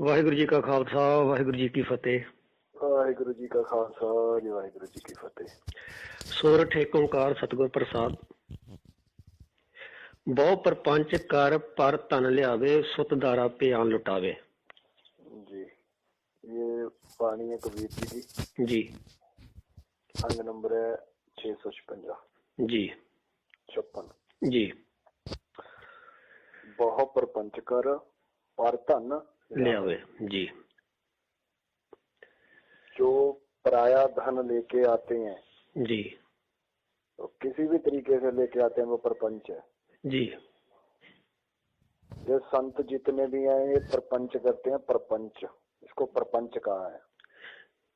ਵਾਹਿਗੁਰੂ ਜੀ ਕਾ ਖਾਲਸਾ ਵਾਹਿਗੁਰੂ ਜੀ ਕੀ ਫਤਿਹ ਵਾਹਿਗੁਰੂ ਜੀ ਕਾ ਖਾਲਸਾ ਜੀ ਵਾਹਿਗੁਰੂ ਜੀ ਕੀ ਫਤਿਹ ਸੋਰਠ ਏਕ ਓੰਕਾਰ ਸਤਿਗੁਰ ਪ੍ਰਸਾਦ ਬਹੁ ਪਰਪੰਚ ਕਰ ਪਰ ਤਨ ਲਿਆਵੇ ਸੁਤ ਦਾਰਾ ਪਿਆਨ ਲੁਟਾਵੇ जी ये पानी है कबीर जी की ਜੀ अंग नंबर है छह सौ छपंजा ਜੀ छप्पन ਜੀ बहु प्रपंच कर पर धन ले आवे जी। जो पराया धन लेके आते हैं जी। तो किसी भी तरीके से लेके आते हैं वो प्रपंच। है जी। जो संत जितने भी हैं ये प्रपंच करते हैं प्रपंच। इसको प्रपंच कहा है।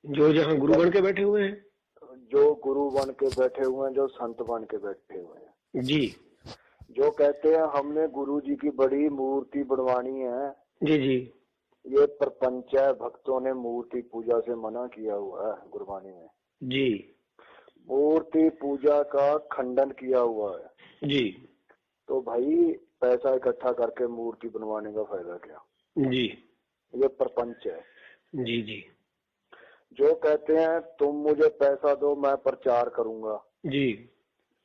जो जहाँ गुरु बन के बैठे हुए हैं। जो गुरु बन के बैठे हुए हैं जो संत बन के बैठे हुए हैं। जी। जो कहते हैं हमने गुरु जी की बड़ी मूर्ति बनवानी है। जी जी। ये प्रपंच भक्तों ने मूर्ति पूजा से मना किया हुआ है गुरबानी में। जी। मूर्ति पूजा का खंडन किया हुआ है। जी। तो भाई पैसा इकट्ठा करके मूर्ति बनवाने का फ़ायदा क्या? जी। ये प्रपंच है। जी जी। जो कहते हैं तुम मुझे पैसा दो मैं प्रचार करूँगा। जी।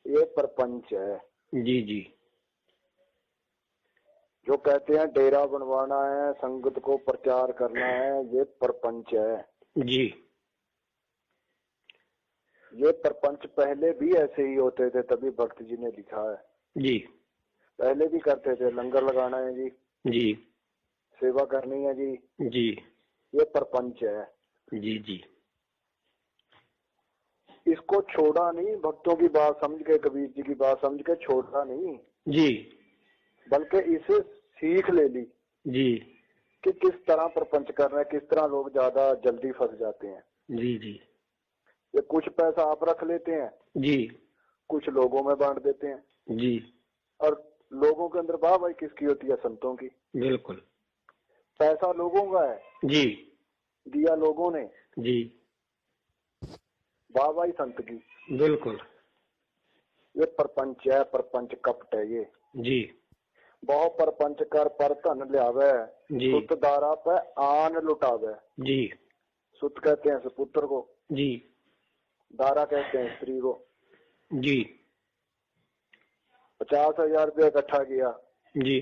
ये प्रपंच है। जी जी। जो कहते हैं डेरा बनवाना है संगत को प्रचार करना है ये प्रपंच है। जी। ये प्रपंच पहले भी ऐसे ही होते थे तभी भक्त जी ने लिखा है। जी। पहले भी करते थे लंगर लगाना है जी। जी। सेवा करनी है जी। जी। ये प्रपंच है। जी जी। इसको छोड़ा नहीं भक्तों की बात समझ के कबीर जी की बात समझ के छोड़ा नहीं। जी। बल्कि इसे सीख ले ली जी। कि किस तरह प्रपंच कर रहे हैं किस तरह लोग ज़्यादा जल्दी फंस जाते हैं। जी जी। ये कुछ पैसा आप रख लेते हैं जी। कुछ लोगों में बांट देते हैं। जी। और लोगों के अंदर वाह भाई किसकी होती है संतों की। बिल्कुल। पैसा लोगों का है। जी। दिया लोगों ने। जी। वाह भाई संत की। बिल्कुल। ये प्रपंच है प्रपंच कपट है ये। जी। बहु प्रपंच कर पर धन लियावे। सुत दारा पे आन लुटावे जी सुत कहते हैं सुपुत्र को जी दारा कहते हैं स्त्री को जी पचास हज़ार रुपया इकट्ठा किया जी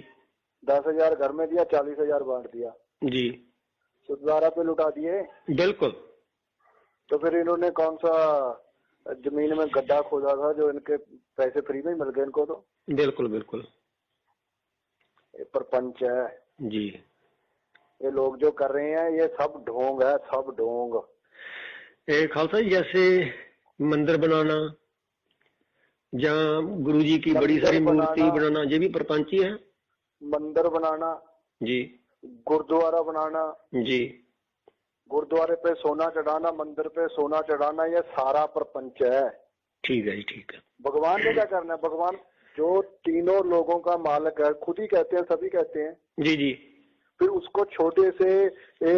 दस हज़ार घर में दिया चालीस हज़ार बांट दिया जी सुत दारा पे लुटा दिए बिल्कुल तो फिर इन्होंने कौन सा ज़मीन में गड्ढा खोदा था जो इनके पैसे फ्री में मिल गए इनको तो बिल्कुल बिल्कुल प्रपंच है। जी। ये लोग जो कर रहे हैं ये सब ढोंग है सब ढोंग। ए, खालसा जैसे मंदिर बनाना या गुरु जी की बड़ी सारी मूर्ति बनाना। बनाना ये भी प्रपंच ही है। मंदिर बनाना। जी। गुरुद्वारा बनाना। जी। गुरुद्वारे पे सोना चढ़ाना मंदिर पे सोना चढ़ाना ये सारा प्रपंच है। ठीक है जी ठीक है। भगवान ने क्या करना है? भगवान जो तीनों लोगों का मालिक है खुद ही कहते हैं सभी कहते हैं। जी जी। फिर उसको छोटे से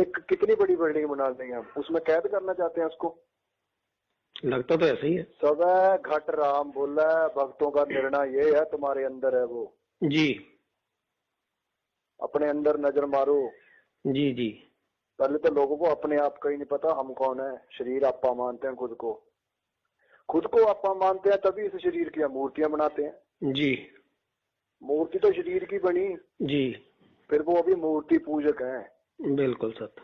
एक कितनी बड़ी बिल्डिंग बना देंगे हम? उसमें कैद करना चाहते हैं उसको? लगता तो ऐसा ही है। सब है घट राम बोला भक्तों का निर्णय ये है तुम्हारे अंदर है वो। जी। अपने अंदर नज़र मारो। जी जी। पहले तो लोगों को अपने आप का ही नहीं पता हम कौन है? शरीर आपा मानते हैं खुद को। खुद को आपा मानते हैं तभी इस शरीर की हम मूर्तियाँ बनाते हैं। जी। मूर्ति तो शरीर की बनी। जी। फिर वो अभी मूर्ति पूजक है। बिल्कुल सत्य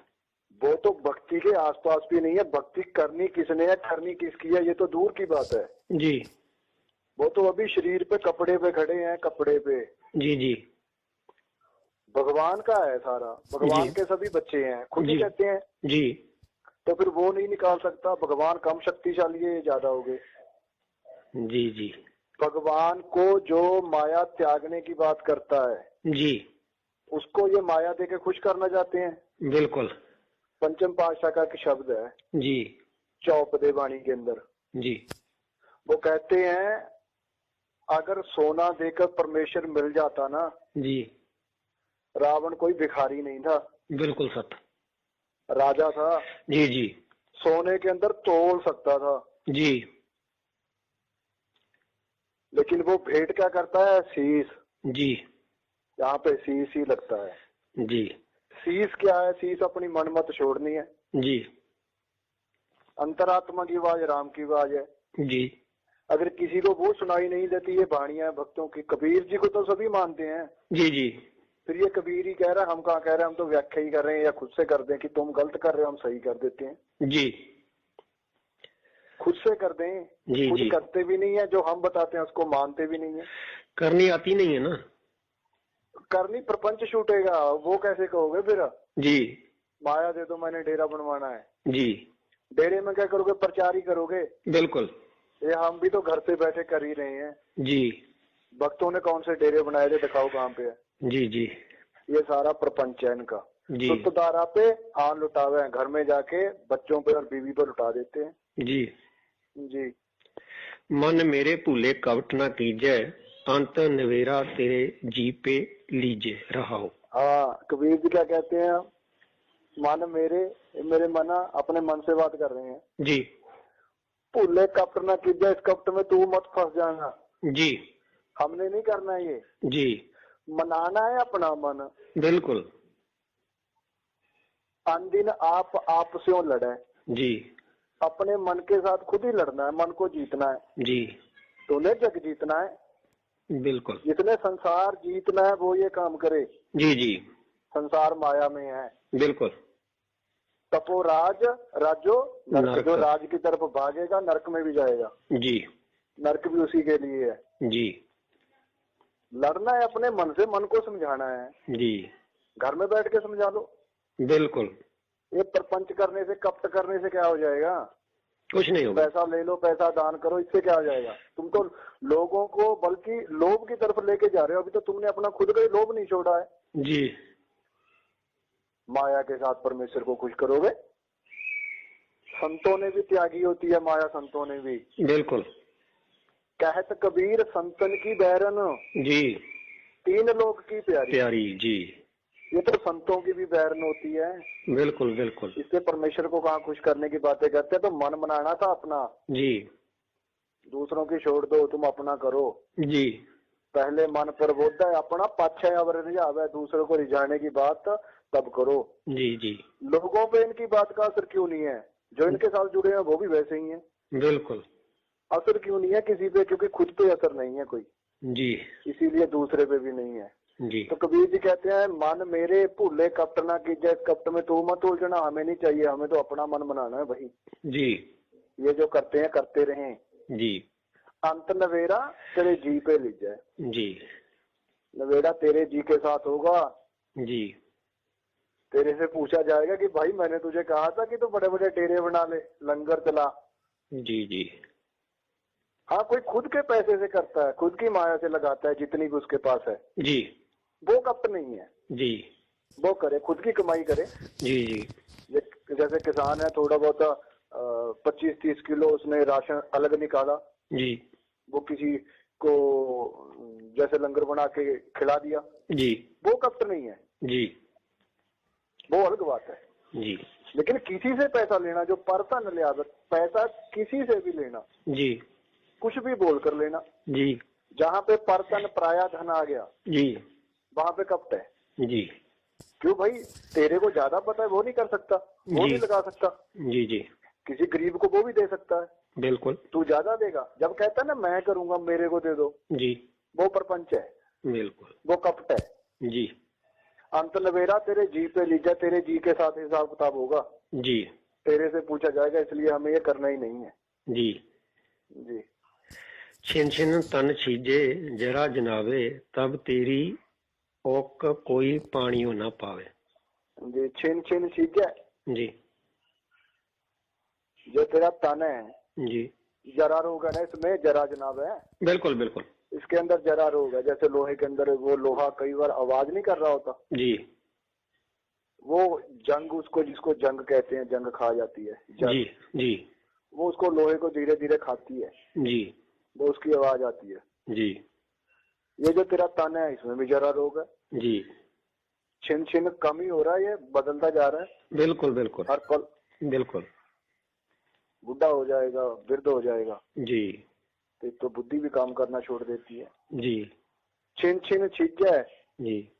वो तो भक्ति के आसपास भी नहीं है। भक्ति करनी किसने है करनी किसकी है ये तो दूर की बात है। जी। वो तो अभी शरीर पे कपड़े पे खड़े हैं कपड़े पे। जी जी। भगवान का है सारा। भगवान के सभी बच्चे हैं। खुद ही। कहते हैं। जी। तो फिर वो नहीं निकाल सकता। भगवान कम शक्तिशाली है ज़्यादा हो गए। जी जी। भगवान को जो माया त्यागने की बात करता है जी। उसको ये माया दे के खुश करना चाहते हैं? बिल्कुल। पंचम पातशाह का एक शब्द है जी। चौपदे वाणी के अंदर। जी। वो कहते हैं अगर सोना देकर परमेश्वर मिल जाता ना जी। रावण कोई भिखारी नहीं था। बिल्कुल सत्य। राजा था। जी जी। सोने के अंदर तोल सकता था। जी। लेकिन वो भेंट क्या करता है? शीश जी। यहाँ पे शीश ही लगता है। जी। शीश क्या है? शीश अपनी मन मत छोड़नी है। जी। अंतरात्मा की आवाज़ राम की आवाज़ है। जी। अगर किसी को वो सुनाई नहीं देती ये बाणिया भक्तों की। कबीर जी को तो सभी मानते हैं। जी जी। फिर ये कबीर ही कह रहा है हम कहा कह रहे हैं? हम तो व्याख्या ही कर रहे हैं या खुद से कर दे कि तुम गलत कर रहे हो हम सही कर देते हैं। जी। खुद से कर दें जी, खुद जी। करते भी नहीं है जो हम बताते हैं उसको मानते भी नहीं है। करनी आती नहीं है ना? करनी प्रपंच छूटेगा वो कैसे कहोगे फिर? जी। माया दे दो मैंने डेरा बनवाना है। जी। डेरे में क्या करोगे? प्रचार ही करोगे? बिल्कुल। ये हम भी तो घर से बैठे कर ही रहे हैं। जी। भक्तों ने कौन से डेरे बनाए थे दिखाओ कहाँ पे है। जी जी। ये सारा प्रपंच है इनका। शुद्ध दारा पे आन लुटावे हैं घर में जाके बच्चों पे और बीवी पे लुटा देते हैं। जी। जी। मन मेरे भूले कवट न कीजै अंत नवेरा तेरे जी पे लीजे रहाओ। हाँ कबीर जी क्या कहते हैं? मन मेरे मेरे मना अपने मन से बात कर रहे हैं। जी। भूले कपट ना कीजिए इस कपट में तू मत फंस जाना। जी। हमने नहीं करना ये। जी। मनाना है अपना मन। बिल्कुल। अनदिन आप आप से लड़े। जी। अपने मन के साथ खुद ही लड़ना है मन को जीतना है। जी। तूने जग जीतना है। बिल्कुल। जितने संसार जीतना है वो ये काम करे। जी जी। संसार माया में है। बिल्कुल। तपो राज राजो नर्क। नरक। जो राज की तरफ़ भागेगा नरक में भी जाएगा। जी। नरक भी उसी के लिए है। जी। लड़ना है अपने मन से मन को समझाना है। जी। घर में बैठ के समझा लो बिल्कुल। ये प्रपंच करने से कपट करने से क्या हो जाएगा? कुछ नहीं होगा। पैसा ले लो पैसा दान करो इससे क्या हो जाएगा? तुम तो लोगों को बल्कि लोभ की तरफ़ लेके जा रहे हो। अभी तो तुमने अपना खुद का ही लोभ नहीं छोड़ा है। जी। माया के साथ परमेश्वर को खुश करोगे? संतों ने भी त्यागी होती है माया संतों ने भी। बिल्कुल। कहत कबीर संतन की बैरन। जी। तीन लोग की प्यारी। प्यारी जी। ये तो संतों की भी बैरन होती है। बिल्कुल बिल्कुल। इससे परमेश्वर को कहा खुश करने की बातें करते हैं? तो मन बनाना था अपना। जी। दूसरों की छोड़ दो तुम अपना करो। जी। पहले मन पर बोध है अपना पाछे अवर रिझावे दूसरों को रिझाने की बात तब करो। जी जी। लोगों पे इनकी बात का असर क्यों नहीं है? जो इनके साथ जुड़े हैं वो भी वैसे ही हैं। बिल्कुल। असर क्यों नहीं है किसी पे? क्योंकि खुद पे असर नहीं है कोई। जी। इसीलिए दूसरे पे भी नहीं है। जी। तो कबीर जी कहते हैं मन मेरे भूले कपट ना कीजिए इस कपट में तू मत उलझना हमें नहीं चाहिए हमें तो अपना मन बनाना है भाई। जी। ये जो करते हैं करते रहें। जी। अंत नवेरा तेरे जी पे लिख जाए जी। नवेड़ा तेरे जी के साथ होगा। जी। तेरे से पूछा जाएगा कि भाई मैंने तुझे कहा था कि तू तो बड़े बड़े डेरे बना ले लंगर चला। जी जी। हाँ कोई खुद के पैसे से करता है खुद की माया से लगाता है जितनी भी उसके पास है। जी। वो कपट नहीं है। जी। वो करे खुद की कमाई करे। जी जी। जैसे किसान है थोड़ा बहुत पच्चीस तीस किलो उसने राशन अलग निकाला। जी। वो किसी को जैसे लंगर बना के खिला दिया। जी। वो कपट नहीं है। जी। वो अलग बात है। जी। लेकिन किसी से पैसा लेना जो परतन ले आदत पैसा किसी से भी लेना। जी। कुछ भी बोल कर लेना। जी। जहाँ पे परतन प्राया धन आ गया। जी। वहाँ पे कपट है जी। क्यों भाई? तेरे को ज़्यादा पता है वो नहीं कर सकता। वो नहीं लगा सकता। जी जी। किसी गरीब को वो भी दे सकता है। बिल्कुल। तू ज़्यादा देगा। जब कहता है ना मैं करूँगा मेरे को दे दो। जी। वो प्रपंच है। बिल्कुल। वो कपट है जी। अंत नवेरा तेरे जी पे लीजा तेरे जी के साथ हिसाब किताब होगा। जी। तेरे से पूछा जाएगा इसलिए हमें ये करना ही नहीं है। जी। जी। छिन छिन तन छीजे जरा जनावे तब तेरी ओक कोई पानियो ना पावे। जी छिन छिन चीज़ें जी। जो तेरा तन है जी। जरा रोग है ना इसमें जरा जनाब है? बिल्कुल बिल्कुल। इसके अंदर जरा रोग है जैसे लोहे के अंदर वो लोहा कई बार आवाज़ नहीं कर रहा होता? जी। वो जंग उसको जिसको जंग कहते हैं जंग खा जाती है जंग। जी जी। वो उसको लोहे को धीरे धीरे खाती है। जी। वो उसकी आवाज़ आती है। जी। ये जो तेरा तन है इसमें भी जरा रोग है। जी। छिन छिन कम ही हो रहा है ये बदलता जा रहा है। बिल्कुल बिल्कुल। हर पल। बिल्कुल। बुढ़ा हो जाएगा वृद्ध हो जाएगा। जी। तो, तो बुद्धि भी काम करना छोड़ देती है। जी। छिन छिन छीजा है। जी।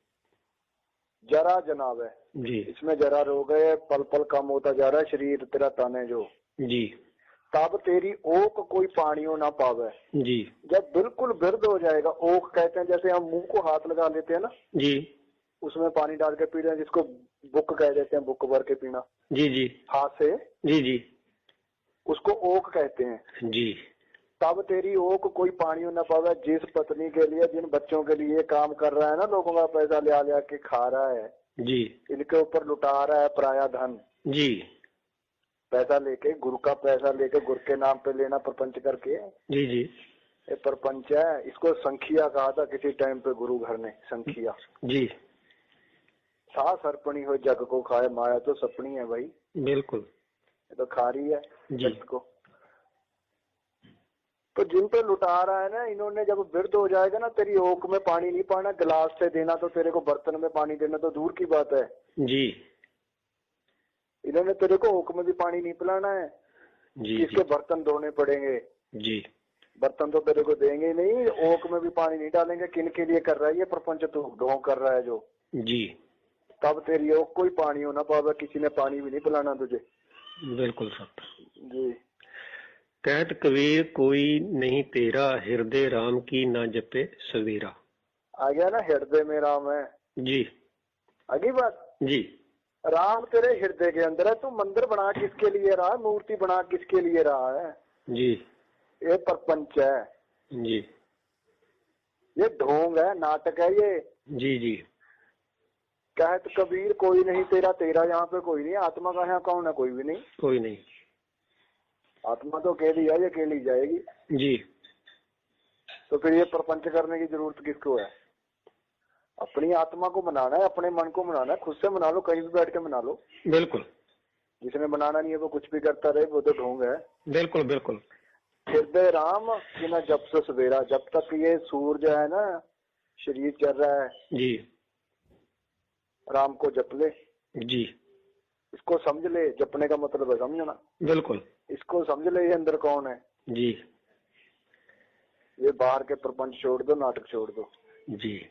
जरा जनाब है। जी। इसमें जरा रोग है पल पल कम होता जा रहा है शरीर तेरा तन है जो। जी। तब तेरी ओक कोई पानियों ना पावे। जी। जब बिल्कुल बिरद हो जाएगा ओक कहते हैं जैसे हम मुँह को हाथ लगा लेते हैं ना जी। उसमें पानी डाल के पी रहे हैं जिसको बुक कह देते हैं बुक भर के पीना। जी जी। हाथ से? जी जी। उसको ओक कहते हैं। जी। तब तेरी ओक कोई पानी न पावे जिस पत्नी के लिए जिन बच्चों के लिए काम कर रहा है ना लोगों का पैसा ले लिया के खा रहा है। जी। इनके ऊपर लुटा रहा है पराया धन। जी। पैसा लेके गुरु का पैसा लेके गुरु के नाम पे लेना प्रपंच करके। जी जी। ये प्रपंच है। इसको संखिया कहा था किसी टाइम पे गुरु घर ने संखिया। जी। सा सर्पणी हो जग को खाए माया तो सपनी है भाई। बिल्कुल। ये तो खा रही है जी। को। तो जिन पे लुटा रहा है ना इन्होंने जब वृद्ध हो जाएगा ना तेरी ओक में पानी नहीं पाना गिलास से देना तो तेरे को बर्तन में पानी देना तो दूर की बात है। जी। इन्होंने तेरे को ओक में भी पानी नहीं पिलाना है। जी इसके बर्तन धोने पड़ेंगे। जी। बर्तन तो तेरे को देंगे नहीं ओक में भी पानी नहीं डालेंगे। किन के लिए कर रहा है ये प्रपंच? तू ढोंग कर रहा है जो। जी। तब तेरी ओक कोई पानी हो ना पावे किसी ने पानी भी नहीं पिलाना तुझे। बिल्कुल सत जी। कहत कबीर कोई नहीं तेरा हृदय राम की ना जपे सवेरा। आ गया ना हृदय में राम है। जी। आगे बात। जी। राम तेरे हृदय के अंदर है तू मंदिर बना किसके लिए रहा है? मूर्ति बना किसके लिए रहा है? जी। ये प्रपंच है। जी। ये ढोंग है नाटक है ये। जी जी। कहत कबीर कोई नहीं तेरा तेरा यहाँ पे कोई नहीं। आत्मा का यहाँ कौन है? कोई भी नहीं। कोई नहीं। आत्मा तो अकेली है ये अकेली जाएगी। जी। तो फिर ये प्रपंच करने की ज़रूरत किसको है? अपनी आत्मा को मनाना है अपने मन को मनाना है खुद से मना लो कहीं भी बैठ के मना लो। बिल्कुल। जिसने मनाना नहीं है वो कुछ भी करता रहे वो तो ढोंग है। बिल्कुल बिल्कुल। हृदय राम कि ना जब से सवेरा। जब तक ये सूरज है ना शरीर चल रहा है जी। राम को जप ले। जी। इसको समझ ले जपने का मतलब है समझना। बिल्कुल। इसको समझ ले ये अंदर कौन है? जी। ये बाहर के प्रपंच छोड़ दो नाटक छोड़ दो। जी।